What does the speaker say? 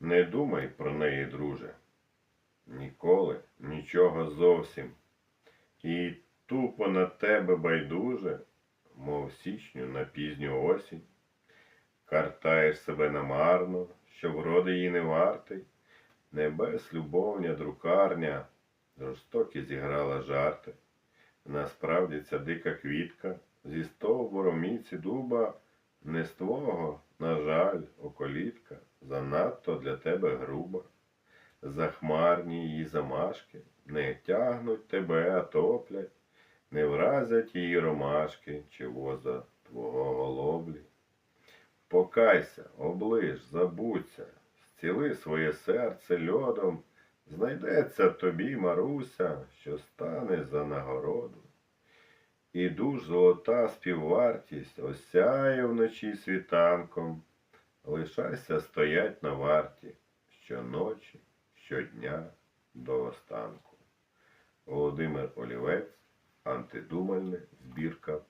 Не думай про неї, друже. Ніколи нічого зовсім. І тупо на тебе байдуже, мов січню на пізню осінь. Картаєш себе намарно, що вроди її не вартий. Небес любовня друкарня жорстокі зіграла жарти. Насправді ця дика квітка зі стовбуром міці дуба не з твого, на жаль, околітка, занадто для тебе груба. Захмарні її замашки не тягнуть тебе, а топлять, не вразять її ромашки чи воза твого голоблі. Покайся, оближ, забудься, зціли своє серце льодом, знайдеться тобі, Маруся, що стане за нагороду. І душ золота співвартість осяє вночі світанком, лишайся стоять на варті щоночі, щодня до останку. Володимир Олівець, антидумальне, збірка